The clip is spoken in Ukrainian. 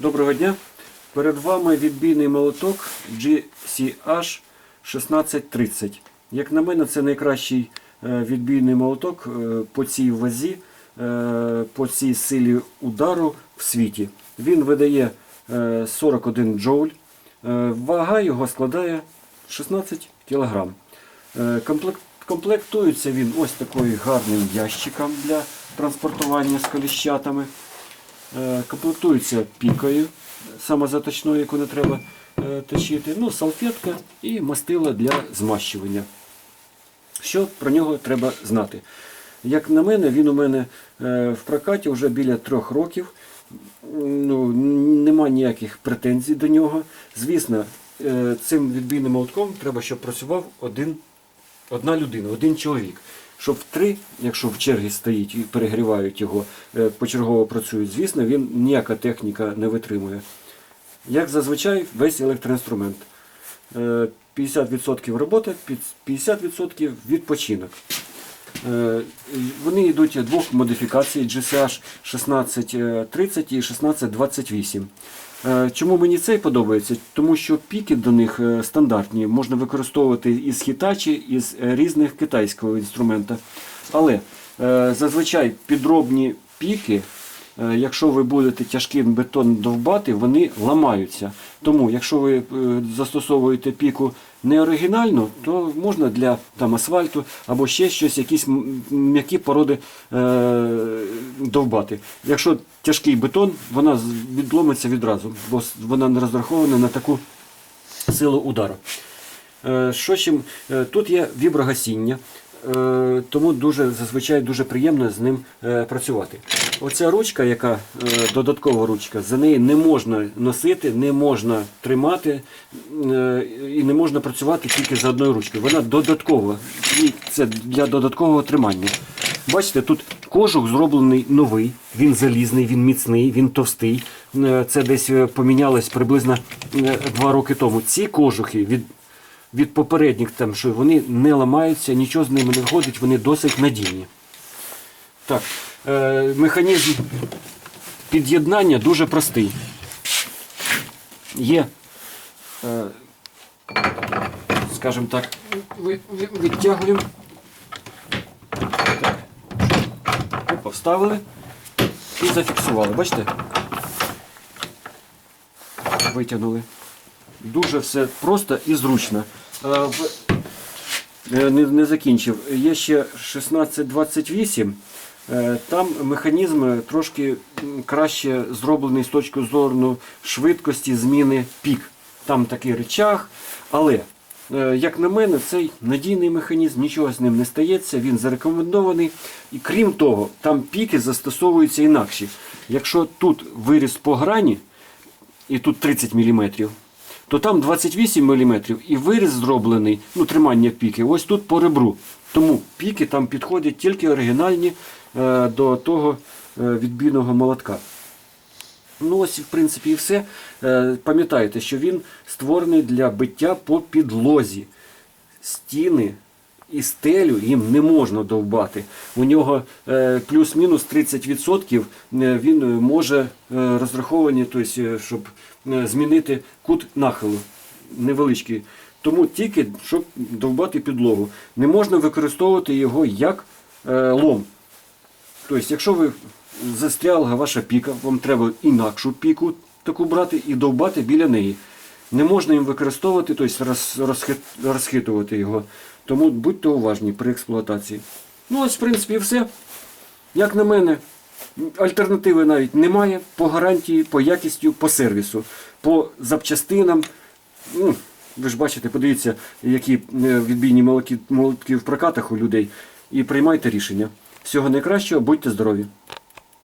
Доброго дня. Перед вами відбійний молоток GCH 1630. Як на мене, це найкращий е, відбійний молоток е, по цій вазі, е, по цій силі удару в світі. Він видає е, 41 джоуль. Вага його складає 16 кг. Комплектується він ось такою гарним ящиком для транспортування з коліщатами. Е, Комплектується пікою самозаточною, яку не треба е, точити, ну, салфетка і мастила для змащування. Що про нього треба знати? Як на мене, він у мене е, в прокаті вже біля трьох років. Ну, нема ніяких претензій до нього. Звісно, цим відбійним молотком треба, щоб працював один, одна людина, один чоловік. Щоб в три, якщо в чергі стоїть і перегрівають його, е, почергово працюють, звісно, він ніяка техніка не витримує. Як зазвичай, весь електроінструмент. Е, 50% робота, під 50% відпочинок. Е, Вони йдуть двох модифікацій GCH 1630 і 1628. Е, Чому мені цей подобається? Тому що піки до них е, стандартні, можна використовувати із хітачі, із е, різних китайського інструмента. Але зазвичай підробні піки, якщо ви будете тяжкий бетон довбати, вони ламаються. Тому, якщо ви е, застосовуєте піку не оригінальну, то можна для там, асфальту або ще щось, якісь м'які породи е, довбати. Якщо тяжкий бетон, вона відломиться відразу, бо вона не розрахована на таку силу удару. Е, Що ще? м- е, Тут є віброгасіння, е, тому дуже, зазвичай дуже приємно з ним е, працювати. Оця ручка, яка е, додаткова ручка, за неї не можна носити, не можна тримати е, і не можна працювати тільки за одною ручкою. Вона додаткова, і це для додаткового тримання. Бачите, тут кожух зроблений новий, він залізний, він міцний, він товстий. Е, Це десь помінялось приблизно два роки тому. Ці кожухи від, від попередніх, там, що вони не ламаються, нічого з ними не виходить, вони досить надійні. Так, е, механізм під'єднання дуже простий. Є, е, скажімо так, ви- ви- відтягуємо. Опа, і зафіксували. Бачите? Витягнули. Дуже все просто і зручно. Е, в- е, Не, не закінчив. Є ще 1628. Е, Там механізм трошки краще зроблений з точки зору швидкості зміни пік. Там такий речах, але Е, Як на мене, цей надійний механізм, нічого з ним не стається, він зарекомендований. І крім того, там піки застосовуються інакші. Якщо тут виріс по грані, і тут 30 мм, то там 28 мм і виріз зроблений, ну тримання піки, ось тут по ребру. Тому піки там підходять тільки оригінальні е, до того е, відбійного молотка. Ну ось, в принципі, і все. Е, Пам'ятайте, що він створений для биття по підлозі. Стіни і стелю їм не можна довбати. У нього е, плюс-мінус 30% е, він е, може е, розраховані, тобто, е, щоб е, змінити кут нахилу невеличкий. Тому тільки щоб довбати підлогу. Не можна використовувати його як е, лом. Тобто, якщо ви застряла ваша піка, вам треба інакшу піку таку брати і довбати біля неї. Не можна їм використовувати, тобто роз, розхит- розхитувати його. Тому будьте уважні при експлуатації. Ну ось, в принципі, все. Як на мене, альтернативи навіть немає по гарантії, по якістю, по сервісу, по запчастинам. Ну, ви ж бачите, подивіться, які е, відбійні молотки в прокатах у людей, і приймайте рішення. Всього найкращого, будьте здорові!